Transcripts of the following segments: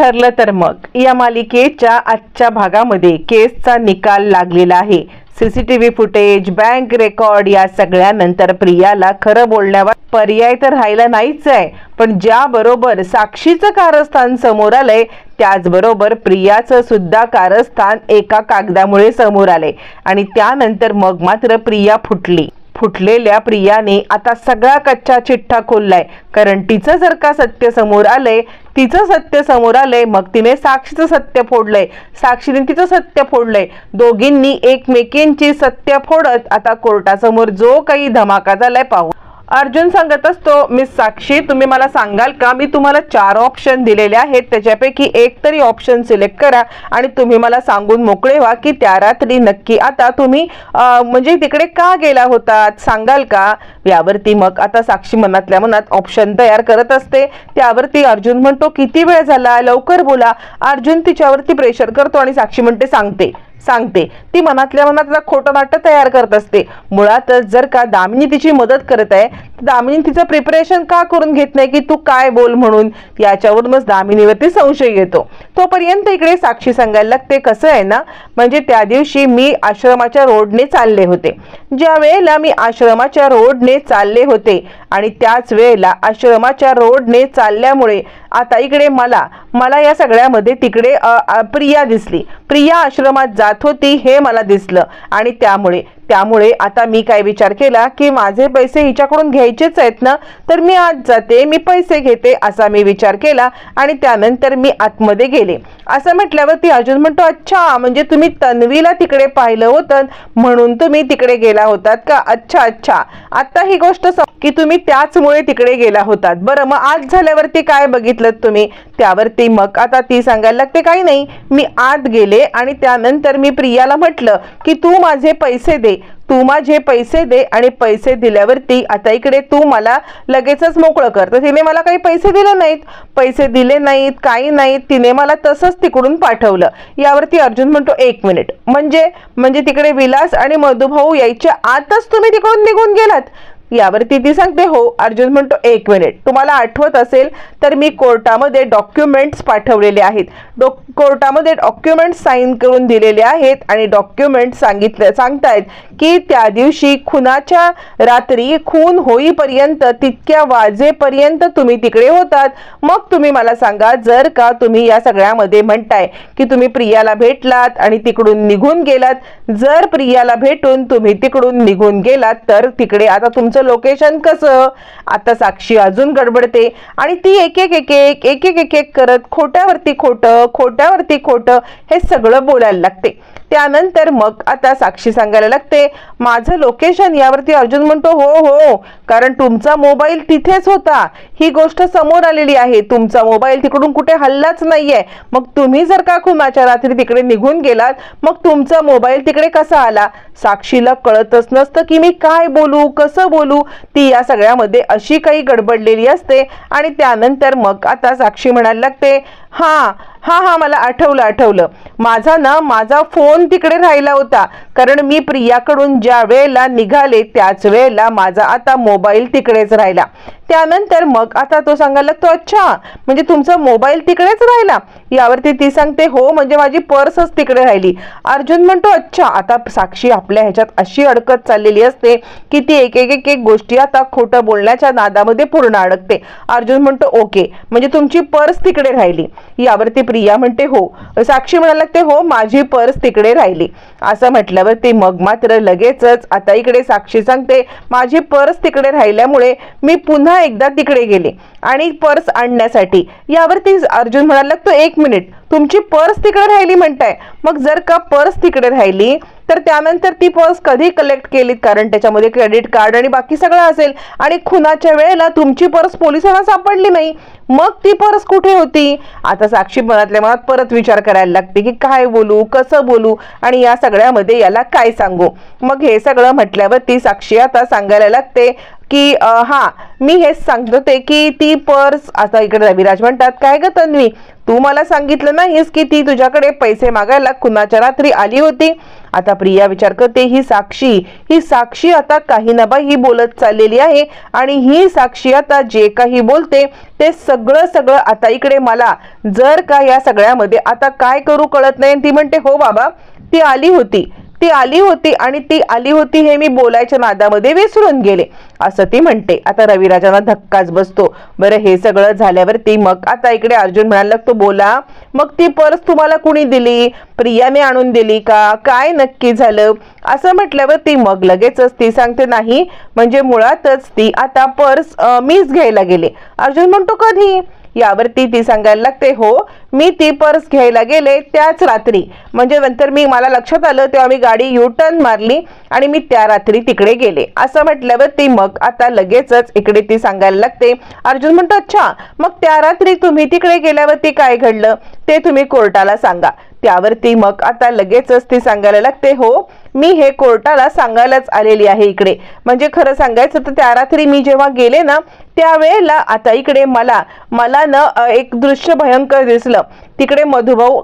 ठरलं तर मग. या मालिकेच्या आजच्या भागामध्ये केसचा निकाल लागलेला आहे. सीसीटीव्ही फुटेज बँक रेकॉर्ड या सगळ्यानंतर प्रियाला खरं बोलण्यावर पर्याय तर राहिला नाहीच आहे. पण ज्या बरोबर साक्षीचं कारस्थान समोर आलंय त्याचबरोबर प्रियाचं सुद्धा कारस्थान एका कागदामुळे समोर आलंय. आणि त्यानंतर मग मात्र प्रिया फुटली. फुटलेल्या प्रियाने आता सगळा कच्चा चिठ्ठा खोललाय. कारण तिचं जर का सत्य समोर आलंय तिचं सत्य समोर आलंय मग तिने साक्षीचं सत्य फोडलंय. साक्षीने तिचं सत्य फोडलंय. दोघींनी एकमेकींची सत्य फोडत आता कोर्टासमोर जो काही धमाका झालाय पाहू. अर्जुन सांगत असतो मिस साक्षी तुम्ही मला सांगाल का? मी तुम्हाला चार ऑप्शन दिलेले आहेत. त्याच्यापैकी एक तरी ऑप्शन सिलेक्ट करा आणि तुम्ही मला सांगून मोकळे व्हा की त्या रात्री नक्की आता तुम्ही म्हणजे तिकडे का गेला होतात? सांगाल का? यावरती मग आता साक्षी मनातल्या मनात ऑप्शन तयार करत असते. त्यावरती अर्जुन म्हणतो किती वेळ झाला? लवकर बोला. अर्जुन तिच्यावरती प्रेशर करतो आणि साक्षी म्हणते सांगते. सांगते. ती मनातल्या मनात खोटं नाट्य तयार करत असते. मुळातच जर का दामिनी तिची मदत करत आहे तर दामिनी तिचं प्रिपरेशन का करून घेत नाही की तू काय बोल म्हणून? याच्यावरूनच दामिनीवरती संशय येतो. तोपर्यंत इकडे साक्षी सांगायला लागते कसं आहे ना म्हणजे त्या दिवशी मी आश्रमाच्या रोडने चालले होते. ज्या वेळेला मी आश्रमाच्या रोडने चालले होते आणि त्याच वेळेला आश्रमाच्या रोडने चालल्यामुळे आता इकडे मला मला या सगळ्यामध्ये तिकडे प्रिया दिसली. प्रिया आश्रमात जात होती हे मला दिसलं आणि त्यामुळे त्यामुळे आता मी काय विचार केला की माझे पैसे हिच्याकडून घ्यायचेच आहेत ना तर मी आज जाते मी पैसे घेते असा मी विचार केला आणि त्यानंतर मी आतमध्ये गेले. असं म्हटल्यावर ती अजून म्हणतो अच्छा म्हणजे तुम्ही तन्वीला तिकडे पाहिलं होतं म्हणून तुम्ही तिकडे गेला होतात का? अच्छा अच्छा आता ही गोष्ट की तुम्ही त्याचमुळे तिकडे गेला होतात. बरं मग आज झाल्यावरती काय बघितलं तुम्ही? त्यावरती मग आता ती सांगायला लागते काही नाही मी आत गेले आणि त्यानंतर मी प्रियाला म्हटलं की तू माझे पैसे दे तू माझे पैसे दे आणि पैसे दिल्यावरती आता इकडे तू मला लगेचच मोकळं कर. तर तिने मला काही पैसे दिले नाहीत. पैसे दिले नाहीत काही नाहीत. तिने मला तसंच तिकडून पाठवलं. यावरती अर्जुन म्हणतो एक मिनिट. म्हणजे म्हणजे तिकडे विलास आणि मधुभाऊ यायच्या आतच तुम्ही तिकडून निघून गेलात. यावरती ती सांगते हो अर्जुन म्हणतो एक मिनिट तुम्हाला आठवत असेल तर मी कोर्टामध्ये डॉक्युमेंट्स पाठवलेले आहेत. डॉ कोर्टामध्ये डॉक्युमेंट साईन करून दिलेले आहेत आणि डॉक्युमेंट सांगितले सांगतायत की त्या दिवशी खुनाच्या रात्री खून होईपर्यंत तितक्या वाजेपर्यंत तुम्ही तिकडे होतात. मग तुम्ही मला सांगा जर का तुम्ही या सगळ्यामध्ये म्हणताय की तुम्ही प्रियाला भेटलात आणि तिकडून निघून गेलात जर प्रियाला भेटून तुम्ही तिकडून निघून गेलात तर तिकडे आता तुमचं त्यांचं लोकेशन कसं? आता साक्षी अजून गडबडते. आणि ती एक एक एक एक एक एक एक करत खोट्यावरती खोटं खोट्यावरती खोटं हे सगळं बोलायला लागते. त्यानंतर मग आता साक्षी सांगायला लागते माझं लोकेशन यावरती अर्जुन म्हणतो हो हो कारण तुमचा मोबाईल तिथेच होता. ही गोष्ट समोर आलेली आहे. तुमचा मोबाईल तिकडून कुठे हल्लाच नाहीये. मग तुम्ही जर का खुनाच्या रात्री तिकडे निघून गेलात मग तुमचा मोबाईल तिकडे कसा आला? साक्षीला कळतच नसतं की मी काय बोलू कसं बोलू. ती या सगळ्यामध्ये अशी काही गडबडलेली असते आणि त्यानंतर मग आता साक्षी म्हणायला लागते हा हां हां मला आठवलं आठवलं. माझा ना माझा फोन तिकडे राहिला होता. कारण मी प्रियाकडून ज्या वेळेला निघाले त्याच वेळेला माझा आता मोबाईल तिकडेच राहिला. त्यानंतर मग आता तो सांगायला लागतो अच्छा म्हणजे तुमचा मोबाईल तिकडेच राहिला. यावरती ती सांगते हो म्हणजे माझी पर्सच तिकडे राहिली. अर्जुन म्हणतो अच्छा आता साक्षी आपल्या ह्याच्यात अशी अडकत चाललेली असते की ती एक एक एक एक गोष्टी आता खोटं बोलण्याच्या नादामध्ये पूर्ण अडकते. अर्जुन म्हणतो ओके म्हणजे तुमची पर्स तिकडे राहिली. यावरती प्रिया म्हणते हो. साक्षी म्हणायला लागते हो माझी पर्स तिकडे राहिली. असं म्हटल्यावर ते मग मात्र लगेचच आता इकडे साक्षी सांगते माझी पर्स तिकडे राहिल्यामुळे मी पुन्हा एकदा तिकडे गेले आणि पर्स आणण्यासाठी यावरती अर्जुन म्हणायला लागतो एक मिनिट तुमची पर्स तिकडे राहिली म्हणताय. मग जर का पर्स तिकडे राहिली तर त्यानंतर ती पर्स कधी कलेक्ट केलीत? कारण त्याच्यामध्ये क्रेडिट कार्ड आणि बाकी सगळं असेल. आणि खुनाच्या वेळेला तुमची पर्स पोलिसांना सापडली नाही. मग ती पर्स कुठे होती? आता साक्षी मनातल्या मनात परत विचार करायला लागते की काय बोलू कसं बोलू? आणि या सगळ्यामध्ये याला काय सांगू? मग हे सगळं म्हटल्यावर ती साक्षी आता सांगायला लागते की हा मी हेच सांगत होते की ती पर्स आता इकडे रविराज म्हणतात काय ग तन्वी तू मला सांगितलं नाहीस की ती तुझ्याकडे पैसे मागायला कुणाच्या रात्री आली होती? आता प्रिया विचार करते ही साक्षी ही साक्षी आता काही ना ही बोलत चाललेली आहे आणि ही साक्षी आता जे काही बोलते ते सगळं सगळं आता इकडे मला जर का या सगळ्यामध्ये आता काय करू कळत नाही? ती म्हणते हो बाबा ती आली होती. ती आली होती आणि ती आली होती हे मी बोलायच्या नादामध्ये विसरून गेले. असं ती म्हणते. आता रविराजांना धक्काच बसतो. बरं हे सगळं झाल्यावरती मग आता इकडे अर्जुन म्हणायला लागतो बोला मग ती पर्स तुम्हाला कुणी दिली? प्रियाने आणून दिली का? काय नक्की झालं? असं म्हटल्यावर ती मग लगेचच ती सांगते नाही म्हणजे मुळातच ती आता पर्स मीच घ्यायला गेले. अर्जुन म्हणतो कधी? यावरती ती सांगायला लागते हो मी ती पर्स घ्यायला गेले त्याच रात्री. म्हणजे नंतर मी मला लक्षात आलं तेव्हा मी गाडी यू टर्न मारली आणि मी त्या रात्री तिकडे गेले. असं म्हटल्यावर ती मग आता लगेचच इकडे ती सांगायला लागते अर्जुन म्हणतो अच्छा मग त्या रात्री तुम्ही तिकडे गेल्यावरती काय घडलं? ते तुम्ही कोर्टाला सांगा. त्यावरती मग आता लगेचच ती सांगायला लागते हो मी हे कोर्टाला सांगायलाच आलेली आहे इकडे. म्हणजे खरं सांगायचं तर त्या रात्री मी जेव्हा गेले ना त्यावेळेला आता इकडे मला मला न एक दृश्य भयंकर दिसलं. तिकडे मधुभाऊ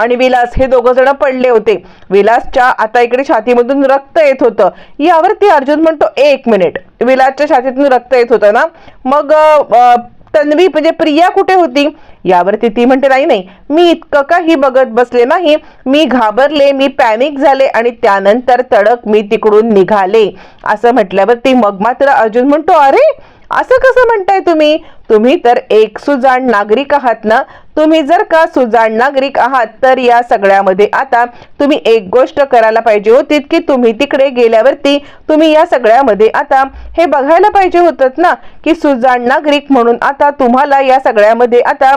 आणि विलास हे दोघ जण पडले होते. विलासच्या आता इकडे छातीमधून रक्त येत होतं. यावरती अर्जुन म्हणतो एक मिनिट. विलासच्या छातीतून रक्त येत होतं ना. मग तन्वी म्हणजे प्रिया कुठे होती? यावरती ती म्हणते नाही नाही मी इतकं काही बघत बसले नाही. मी घाबरले मी पॅनिक झाले आणि त्यानंतर तडक मी तिकडून निघाले. असं म्हटल्यावरती मग मात्र अर्जुन म्हणतो अरे असं कसं म्हणताय तुम्ही? तुम्ही तर एक सुजाण नागरिक आहात ना? तुम्ही जर का सुजाण नागरिक आहात तर या सगळ्यामध्ये आता तुम्ही एक गोष्ट करायला पाहिजे होती की तुम्ही तिकडे गेल्यावरती तुम्ही या सगळ्यामध्ये आता हे बघायला पाहिजे होतं ना की सुजाण नागरिक म्हणून आता तुम्हाला या सगळ्यामध्ये आता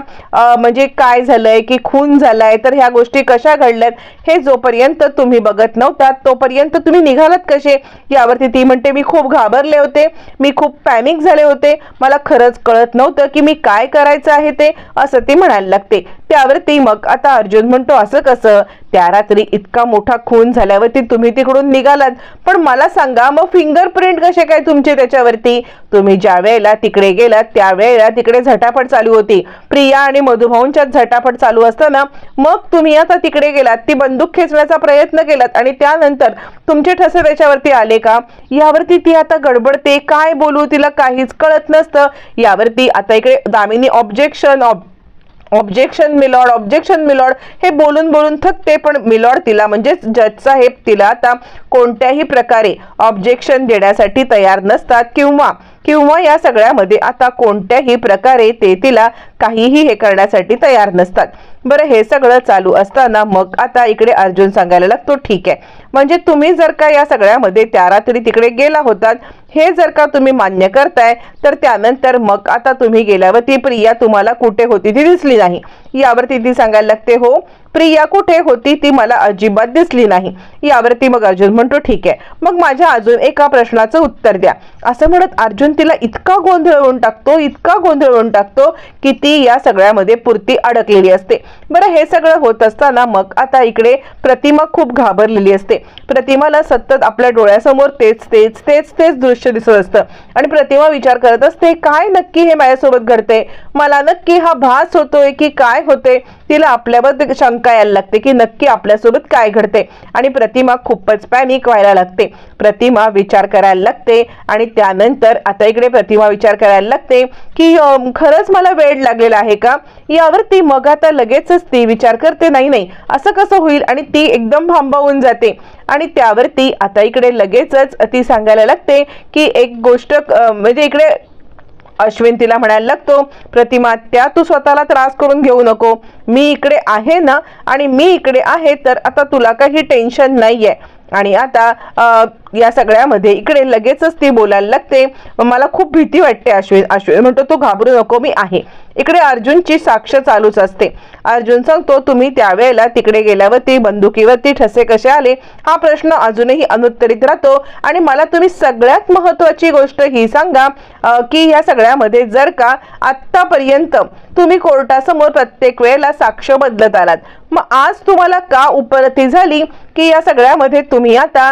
म्हणजे काय झालंय की खून झालाय तर ह्या गोष्टी कशा घडल्यात हे जोपर्यंत तुम्ही बघत नव्हता तोपर्यंत तुम्ही निघालात कसे? यावरती ती म्हणते मी खूप घाबरले होते मी खूप पॅनिक झाले होते मला खरंच कळत नव्हतं की मी काय करायचं आहे ते असं ती म्हणायला लागते. त्यावरती मग आता अर्जुन म्हणतो असं कसं? त्या रात्री इतका मोठा खून झाल्यावरती तुम्ही तिकडून निघालात. पण मला सांगा मग फिंगरप्रिंट कसे काय तुमचे त्याच्यावरती? तुम्ही ज्या वेळेला तिकडे गेलात त्यावेळेला तिकडे झटापट चालू होती. प्रिया आणि मधुभाऊंच्यात झटापट चालू असताना मग तुम्ही आता तिकडे गेलात. ती बंदूक खेचण्याचा प्रयत्न केलात आणि त्यानंतर तुमचे ठसे त्याच्यावरती आले का? यावरती ती आता गडबडते. काय बोलू तिला काहीच कळत नसतं. यावरती आता इकडे Damini objection objection my lord objection my lord हे बोलून बोलून थकते पण मिलॉर्ड तिला म्हणजेच जज साहेब तिला आता कोणत्याही प्रकारे ऑब्जेक्शन देण्यासाठी तयार नसतात किंवा किंवा या सगळ्यामध्ये आता कोणत्याही प्रकारे ते तिला काहीही हे करण्यासाठी तयार नसतात. बरं हे सगळं चालू असताना मग आता इकडे अर्जुन सांगायला लागतो ठीक आहे. म्हणजे तुम्ही जर का या सगळ्यामध्ये त्या रात्री तिकडे गेला होतात हे जर का तुम्ही मान्य करताय तर त्यानंतर मग आता तुम्ही गेल्यावर ती प्रिया तुम्हाला कुठे होती ती दिसली नाही. यावरती ती सांगायला लागते हो प्रिया कुठे होती ती मला अजिबात दिसली नाही. यावरती मग अर्जुन म्हणतो ठीक आहे. मग माझ्या अजून एका प्रश्नाचं उत्तर द्या. असं म्हणत अर्जुन तिला इतका गोंधळवून टाकतो इतका गोंधळवून टाकतो की ती या सगळ्यामध्ये पुरती अडकलेली असते. बरं हे सगळं होत असताना मग आता इकडे प्रतिमा खूप घाबरलेली असते. प्रतिमाला सतत आपल्या डोळ्यासमोर तेच तेच तेच तेच दृश्य दिसत असतं. आणि प्रतिमा विचार करत असते काय नक्की हे माझ्यासोबत घडते मला नक्की हा भास होतोय की काय होते तिला आपल्याबद्दल शंका यायला लागते की नक्की आपल्यासोबत काय घडते आणि प्रतिमा खूपच पॅनिक व्हायला लागते. प्रतिमा विचार करायला लागते आणि त्यानंतर आता इकडे प्रतिमा विचार करायला लागते की खरंच मला वेळ लागलेला आहे का? यावरती मग आता लगेचच ती विचार करते नाही नाही असं कसं होईल? आणि ती एकदम भांबावून जाते. आणि त्यावरती आता इकडे लगेचच ती सांगायला लागते की एक गोष्ट म्हणजे इकडे अश्विन तिला म्हणायला लागतो प्रतिमा त्या तू स्वतःला त्रास करून घेऊ नको. मी इकडे आहे ना आणि मी इकडे आहे तर आता तुला काही टेन्शन नाहीये. आणि आता या सगळ्यामध्ये इकडे लगेचच ती बोलायला लागते. मला खूप भीती वाटते अश्विन. अश्विन म्हणतो तू घाबरू नको मी आहे. इकडे अर्जुनची साक्ष चालूच असते. अर्जुन सांगतो तुम्ही त्यावेळेला तिकडे गेल्यावरती बंदुकीवरती ठसे कसे आले? हा प्रश्न अजूनही अनुत्तरित राहतो आणि मला तुम्ही सगळ्यात महत्वाची गोष्ट ही सांगा की या सगळ्यामध्ये जर का आत्तापर्यंत तुम्ही कोर्टासमोर प्रत्येक वेळेला साक्ष बदलत आलात मग आज तुम्हाला का उपरती झाली की या सगळ्यामध्ये तुम्ही आता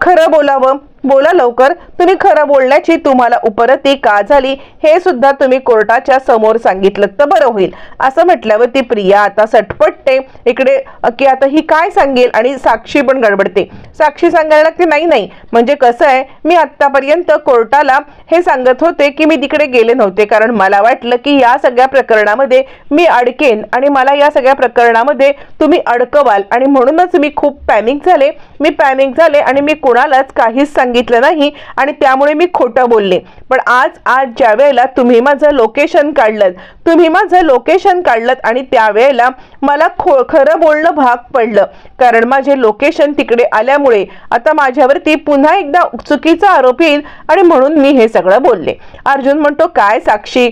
खरं बोलावं? बोला लवकर तुम्ही खरं बोलण्याची तुम्हाला उपरती का झाली हे सुद्धा तुम्ही कोर्टाच्या समोर सांगितलं तर बरं होईल. असं म्हटल्यावर ती प्रिया आता सटपटते. इकडे की आता ही काय सांगेल आणि साक्षी पण गडबडते. साक्षी सांगायला लागते नाही नाही. म्हणजे कसं आहे मी आत्तापर्यंत कोर्टाला हे सांगत होते की मी तिकडे गेले नव्हते. कारण मला वाटलं की या सगळ्या प्रकरणामध्ये मी अडकेन आणि मला या सगळ्या प्रकरणामध्ये तुम्ही अडकवाल. आणि म्हणूनच मी खूप पॅनिक झाले. मी पॅनिक झाले आणि मी कोणालाच काहीच सांग सांगितलं नाही आणि त्यामुळे मी खोटं बोलले. पण आज आज ज्या वेळेला तुम्ही माझं लोकेशन काढलं तुम्ही माझं लोकेशन काढलं आणि त्यावेळेला मला खो खरं बोलणं भाग पडलं. कारण माझे लोकेशन तिकडे आल्यामुळे आता माझ्यावरती पुन्हा एकदा चुकीचा आरोप येईल आणि म्हणून मी हे सगळं बोलले. अर्जुन म्हणतो काय साक्षी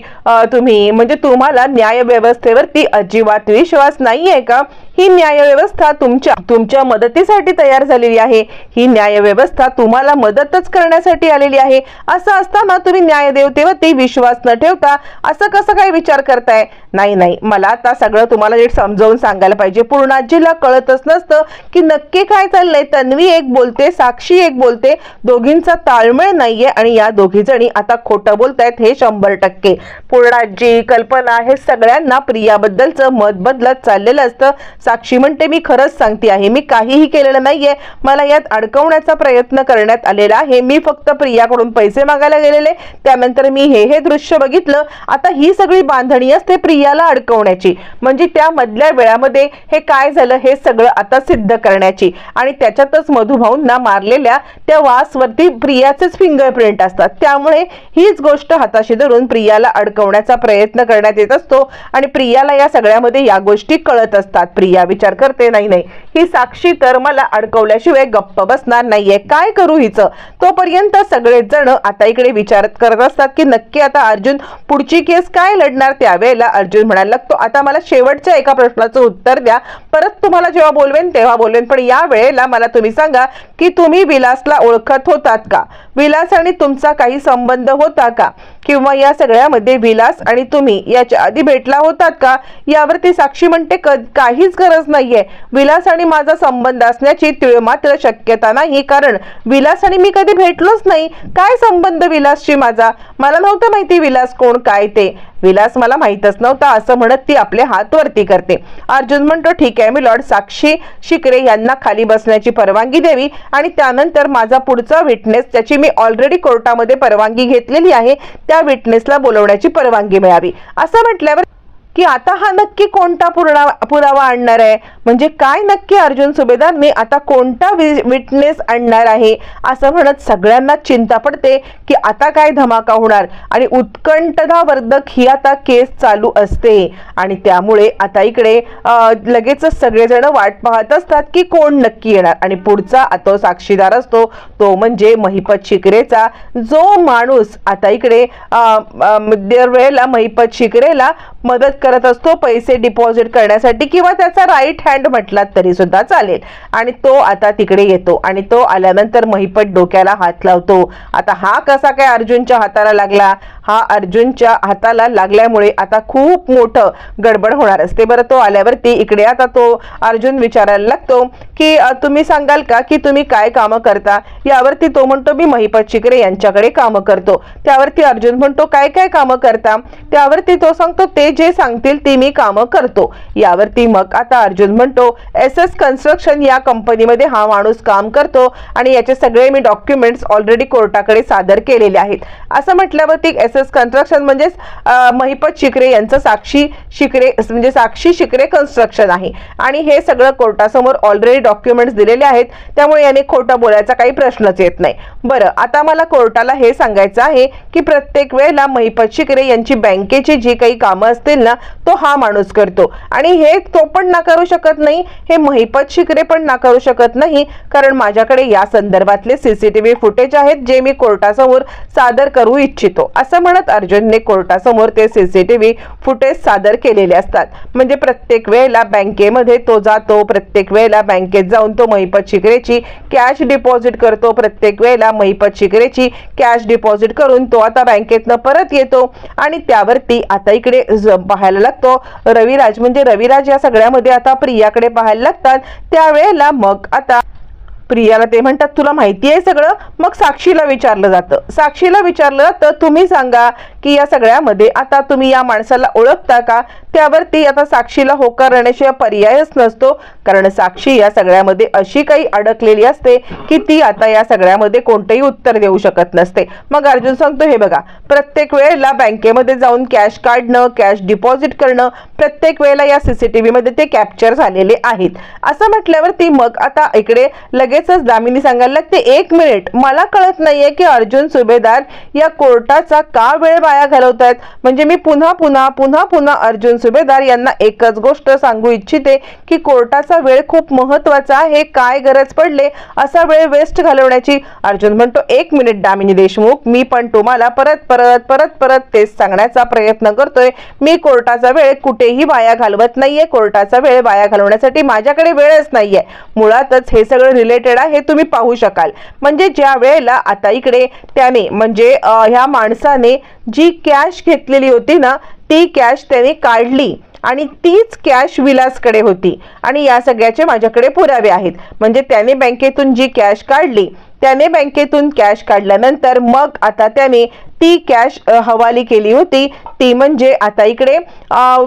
तुम्ही? म्हणजे तुम्हाला न्याय व्यवस्थेवरती अजिबात विश्वास नाहीये का? ही न्याय व्यवस्था तुमच्या तुमच्या मदतीसाठी तयार झालेली आहे. ही न्याय व्यवस्था तुम्हाला मदतच करण्यासाठी आलेली आहे. असं असताना तुम्ही न्यायदेवतेवरती विश्वास न ठेवता असं कसं काय विचार करताय? नाही नाही. मला आता सगळं तुम्हाला नीट समजावून सांगायला पाहिजे. पूर्णाजीला कळतच नसतं की नक्की काय चाललंय. तन्वी एक बोलते साक्षी एक बोलते. दोघींचा ताळमेळ नाहीये आणि या दोघी जणी आता खोटं बोलतायत हे शंभर टक्के. पूर्णाजी कल्पना हे सगळ्यांना प्रियाबद्दलचं मत बदलत चाललेलं असतं. साक्षी म्हणते मी खरंच सांगते आहे. मी काहीही केलेलं नाहीये. मला यात अडकवण्याचा प्रयत्न करण्यात आलेला आहे. मी फक्त प्रियाकडून पैसे मागायला गेलेले. त्यानंतर मी हे हे दृश्य बघितलं. आता ही सगळी बांधणी असते प्रिया प्रियाला अडकवण्याची. म्हणजे त्या मधल्या वेळामध्ये हे काय झालं हे सगळं आता सिद्ध करण्याची. आणि त्याच्यातच मधुभाऊंना मारलेल्या त्या वासवरती प्रियाचेच फिंगरप्रिंट असतात. त्यामुळे हीच गोष्ट हाताशी धरून प्रियाला अडकवण्याचा प्रयत्न करण्यात येत असतो. आणि प्रियाला या सगळ्यामध्ये या गोष्टी कळत असतात. प्रिया विचार करते नाही नाही ही साक्षी तर मला अडकवल्याशिवाय गप्प बसणार नाहीये. काय करू हिचं? तोपर्यंत सगळेच जण आता इकडे विचारत करत असतात की नक्की आता अर्जुन पुढची केस काय लढणार? त्यावेळेला अर्जुन म्हणायला लागतो आता मला शेवटच्या एका प्रश्नाचं उत्तर द्या. परत तुम्हाला जेव्हा बोलवेन तेव्हा बोलवेन. पण या वेळेला मला तुम्ही सांगा की तुम्ही विलासला ओळखत होतात का? विलास आणि तुमचा काही संबंध होता का? किंवा या सगळ्यामध्ये विलास आणि तुम्ही याच्या आधी भेटला होतात का? यावरती साक्षी म्हणते काहीच गरज नाहीये. विलास आणि माझा संबंध असण्याची तिळ मात्र शक्यता नाही. कारण विलास आणि मी कधी भेटलोच नाही. काय संबंध विलासशी माझा? मला नव्हतं माहिती विलास कोण काय ते. विलास मला माहीतच नव्हता असं म्हणत ती आपले हात वरती करते. अर्जुन म्हणतो ठीक आहे मी लॉर्ड साक्षी शिकरे यांना खाली बसण्याची परवानगी द्यावी आणि त्यानंतर माझा पुढचा विटनेस त्याची मी ऑलरेडी कोर्टामध्ये परवानगी घेतलेली आहे त्या विटनेसला बोलवण्याची परवानगी मिळावी. असं म्हटल्यावर की आता हा नक्की कोणता पुरावा पुरावा आणणार आहे? म्हणजे काय नक्की अर्जुन सुभेदारने आता कोणता विटनेस आणणार आहे? असं म्हणत सगळ्यांना चिंता पडते की आता काय धमाका होणार? आणि उत्कंठतावर्धक ही आता केस चालू असते. आणि त्यामुळे आता इकडे लगेचच सगळेजण वाट पाहत असतात की कोण नक्की येणार? आणि पुढचा तो साक्षीदार असतो तो म्हणजे महिपत शिकरेचा. जो माणूस आता इकडे अं, दरवेळेला महिपत शिकरेला मदत करत असतो पैसे डिपॉझिट करण्यासाठी किंवा त्याचा राईट हँड म्हटलात तरी सुद्धा चालेल. आणि तो आता तिकडे येतो आणि तो आल्यानंतर महिपत डोक्याला हात लावतो. आता हा कसा काय अर्जुनच्या हाताला लागला? हा अर्जुनच्या हाताला लागल्यामुळे आता खूप मोठं गडबड होणार असते. बरं तो आल्यावरती इकडे आता तो अर्जुन विचारायला लागतो की तुम्ही सांगाल का की तुम्ही काय कामं करता? यावरती तो म्हणतो मी महिपत शिकरे यांच्याकडे कामं करतो. त्यावरती अर्जुन म्हणतो काय काय कामं करता? त्यावरती तो सांगतो ते जे सांगतील ती मी कामं करतो. यावरती मग आता अर्जुन म्हणतो एस एस कन्स्ट्रक्शन या कंपनीमध्ये हा माणूस काम करतो आणि याचे सगळे मी डॉक्युमेंट्स ऑलरेडी कोर्टाकडे सादर केलेले आहेत. असं म्हटल्यावरती एस एस कन्स्ट्रक्शन म्हणजेच महिपत शिकरे यांचं साक्षी शिकरे म्हणजे साक्षी शिकरे कन्स्ट्रक्शन आहे. आणि हे सगळं कोर्टासमोर ऑलरेडी डॉक्युमेंट्स दिलेले आहेत. त्यामुळे याने खोटं बोलायचा काही प्रश्नच येत नाही. बरं आता मला कोर्टाला हे सांगायचं आहे की प्रत्येक वेळेला महिपत शिकरे यांची बँकेची जी काही कामं असतील ना तो हा माणूस करतो. आणि हे तो पण नाकारू शकत नाही हे महिपत शिकरे पण नाकारू शकत नाही कारण माझ्याकडे या संदर्भातले सीसीटीव्ही फुटेज आहेत जे मी कोर्टासमोर सादर करू इच्छितो. असं म्हणत अर्जुनने कोर्टासमोर ते सीसीटीव्ही फुटेज सादर केलेले असतात. म्हणजे प्रत्येक वेळेला बँकेमध्ये तो जातो प्रत्येक वेळेला बँकेत जाऊन तो महिपत शिकरेची कॅश डिपॉझिट करतो प्रत्येक वेळेला महिपत शिकरेची कॅश डिपॉझिट करून तो आता बँकेतनं परत येतो आणि त्यावरती आता इकडे पाहायला लागतो. रविराज म्हणजे रविराज या सगळ्यामध्ये आता प्रियाकडे पाहायला लागतात. त्यावेळेला मग आता प्रियाला ते म्हणतात तुला माहिती आहे सगळं? मग साक्षीला विचारलं जातं. साक्षीला विचारलं तर तुम्ही सांगा की या सगळ्यामध्ये आता तुम्ही या माणसाला ओळखता का? त्यावरती आता साक्षीला होकार राहण्याशिवाय पर्यायच नसतो. कारण साक्षी या सगळ्यामध्ये अशी काही अडकलेली असते की ती आता या सगळ्यामध्ये कोणतेही उत्तर देऊ शकत नसते. मग अर्जुन सांगतो हे बघा प्रत्येक वेळेला बँकेमध्ये जाऊन कॅश काढणं कॅश डिपॉझिट करणं प्रत्येक वेळेला या सीसीटीव्ही मध्ये ते कॅप्चर झालेले आहेत. असं म्हटल्यावरती मग आता इकडे लगेचच दामिनी सांगायला लागते एक मिनिट मला कळत नाहीये की अर्जुन सुभेदार या कोर्टाचा का वेळ वाया घालवतायत. म्हणजे मी पुन्हा पुन्हा पुन्हा पुन्हा अर्जुन सुभेदार यांना एकच गोष्ट सांगू इच्छिते की कोर्टाचा वेळ खूप महत्त्वाचा आहे. काय गरज पडले असा वेळ वेस्ट घालवण्याची. अर्जुन म्हणतो एक मिनिट दामिनी देशमुख मी पण तुम्हाला परत परत परत परत तेच सांगण्याचा प्रयत्न करतोय. मी कोर्टाचा वेळ कुठेही वाया घालवत नाहीये. कोर्टाचा वेळ वाया घालवण्यासाठी माझ्याकडे वेळच नाहीये. मुळातच हे सगळं रिलेटेड आहे तुम्ही पाहू शकाल. म्हणजे ज्या वेळेला आता इकडे त्याने म्हणजे ह्या माणसाने जी कॅश घेतलेली होती ना ती कॅश त्याने काढली. आणि तीच कॅश विलासकडे होती. आणि या सगळ्याचे माझ्याकडे पुरावे आहेत. म्हणजे त्याने बँकेतून जी कॅश काढली त्याने बँकेतून कॅश काढल्यानंतर मग आता त्याने ती कॅश हवाली केली होती. ती म्हणजे आता इकडे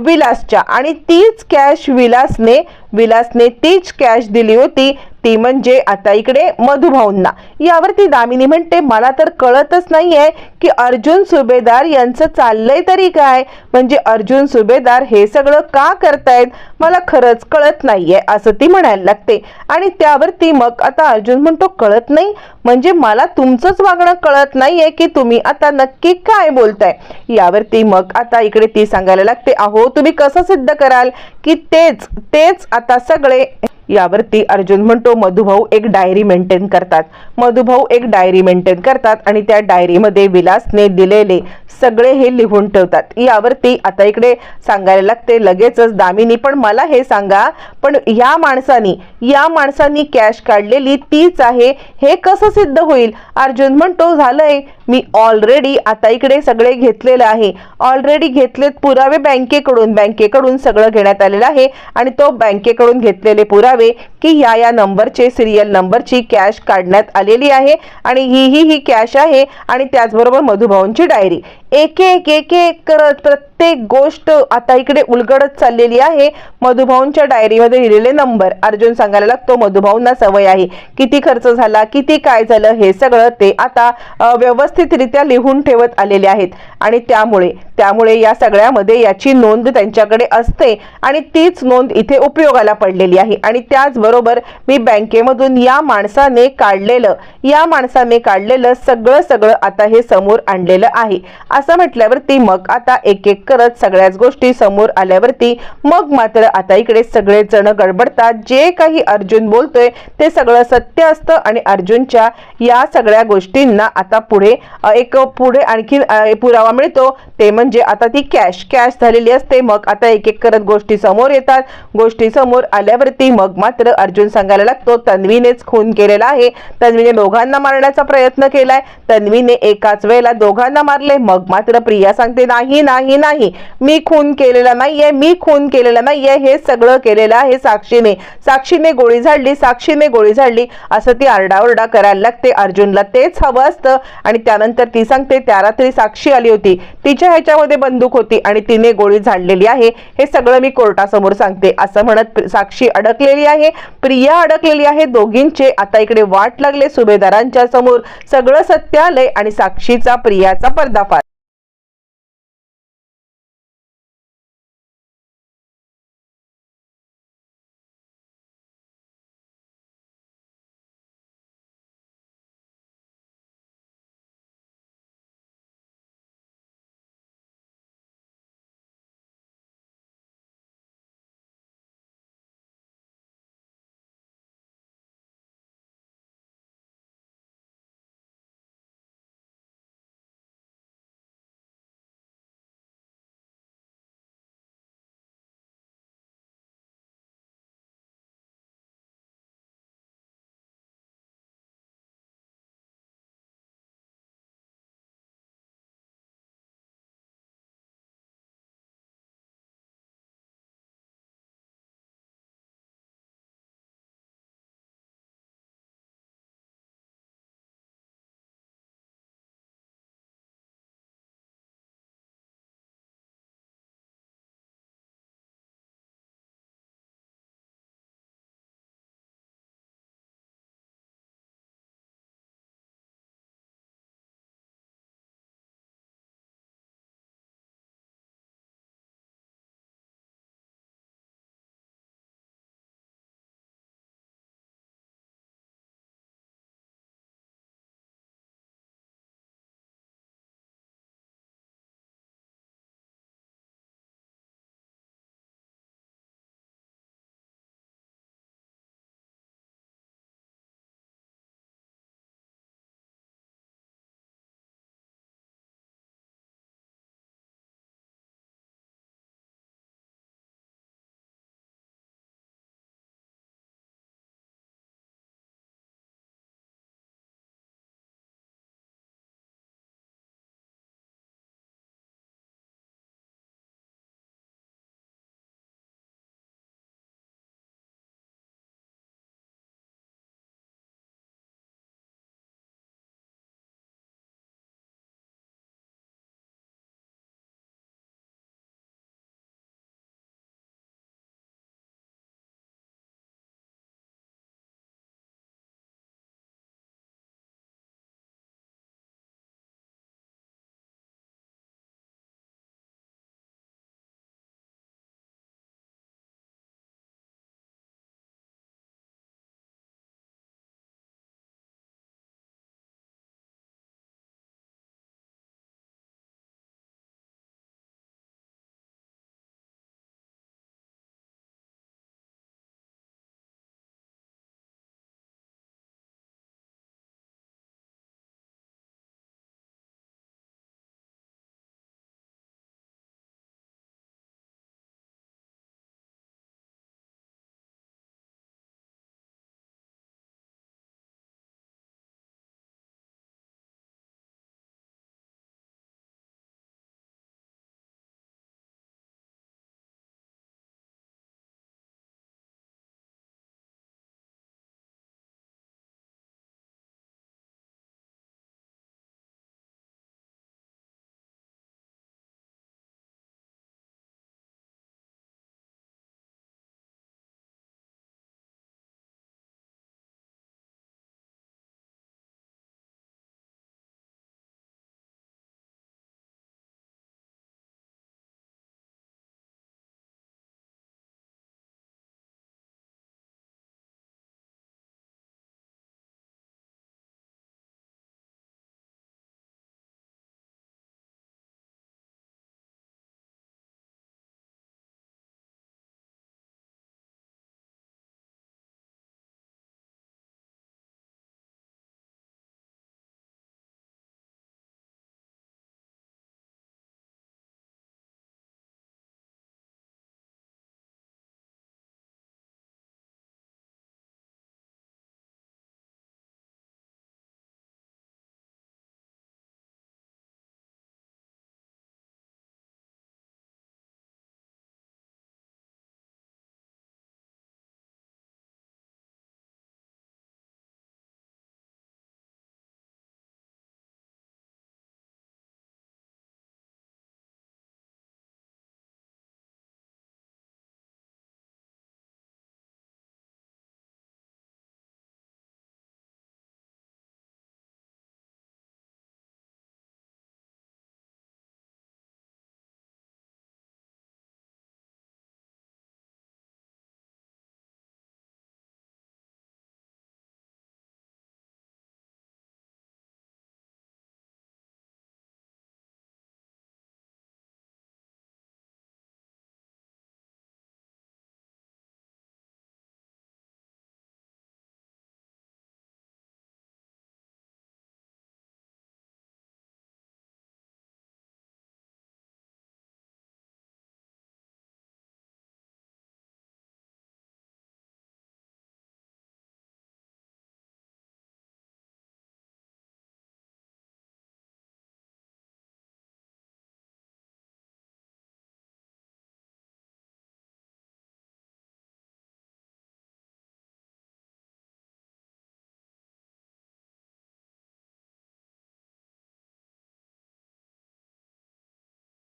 विलासच्या. आणि तीच कॅश विलासने विलासने तीच कॅश दिली होती. ती म्हणजे आता इकडे मधुभाऊंना यावरती दामिनी म्हणते मला तर कळतच नाहीये की अर्जुन सुभेदार यांचं चाललंय तरी काय? म्हणजे अर्जुन सुभेदार हे सगळं का करतायत? मला खरंच कळत नाहीये असं ती म्हणायला लागते. आणि त्यावरती मग आता अर्जुन म्हणतो कळत नाही? म्हणजे मला तुमचंच वागणं कळत नाहीये की तुम्ही आता नक्की काय बोलताय? यावरती मग आता इकडे ती सांगायला लागते अहो तुम्ही कसं सिद्ध कराल की तेच तेच आता सगळे यावरती अर्जुन म्हणतो मधुभाऊ एक डायरी मेंटेन करतात. मधुभाऊ एक डायरी मेंटेन करतात आणि त्या डायरीमध्ये विलासने दिलेले सगळे हे लिहून ठेवतात. यावरती आता इकडे सांगायला लागते लगेचच दामिनी पण मला हे सांगा पण या माणसानी या माणसानी कॅश काढलेली तीच आहे हे कसं सिद्ध होईल? अर्जुन म्हणतो झालंय. मी ऑलरेडी आता इकडे सगळे घेतलेलं आहे. ऑलरेडी घेतलेत पुरावे बँकेकडून. बँकेकडून सगळं घेण्यात आलेलं आहे आणि तो बँकेकडून घेतलेले पुरावे की या या नंबरचे सिरियल नंबरची कॅश काढण्यात आलेली आहे आणि ही ही ही कॅश आहे आणि त्याचबरोबर मधुभाऊंची डायरी एक एक एक एक करत प्रत्येक गोष्ट आता इकडे उलगडत चाललेली आहे. मधुभाऊंच्या डायरीमध्ये लिहिलेले नंबर. अर्जुन सांगायला लागतो मधुभाऊंना सवय आहे. किती खर्च झाला किती काय झालं हे सगळं ते आता व्यवस्थितरित्या लिहून ठेवत आलेले आहेत. आणि त्यामुळे त्यामुळे या सगळ्यामध्ये याची नोंद त्यांच्याकडे असते आणि तीच नोंद इथे उपयोगाला पडलेली आहे. आणि त्याचबरोबर मी बँकेमधून या माणसाने काढलेलं या माणसाने काढलेलं सगळं सगळं आता हे समोर आणलेलं आहे. असं म्हटल्यावरती मग आता एक एक करत सगळ्याच गोष्टी समोर आल्यावरती मग मात्र आता इकडे सगळे जण गडबडतात. जे काही अर्जुन बोलतोय ते सगळं सत्य असतं आणि अर्जुनच्या या सगळ्या गोष्टींना आता पुढे एक पुढे आणखी पुरावा मिळतो. ते म्हणजे म्हणजे आता ती कॅश कॅश झालेली असते मग आता एक एक करत गोष्टी समोर येतात. गोष्टी समोर आल्यावरती मग मात्र अर्जुन सांगायला लागतो तन्वीनेच खून केलेला आहे. तन्वीने दोघांना मारण्याचा प्रयत्न केलाय. तन्वीने एकाच वेळेला दोघांना मारले मग मात्र प्रिया सांगते नाही नाही नाही. मी खून केलेला नाहीये मी खून केलेला नाहीये. हे सगळं केलेलं आहे साक्षीने. साक्षीने गोळी झाडली साक्षीने गोळी झाडली. असं ती आरडाओरडा करायला लागते. अर्जुनला तेच हवं असतं. आणि त्यानंतर ती सांगते त्या रात्री साक्षी आली होती. तिच्या ह्याच्यामध्ये बंदूक होती आणि तिने गोळी झाडलेली आहे. हे सगळं मी कोर्टासमोर सांगते. असं म्हणत साक्षी अडकलेली आहे. प्रिया अडकलेली आहे दोघींचे. आता इकडे वाट लागले सुभेदारांच्या समोर. सगळं सत्यालय आणि साक्षीचा प्रियाचा पर्दाफाश.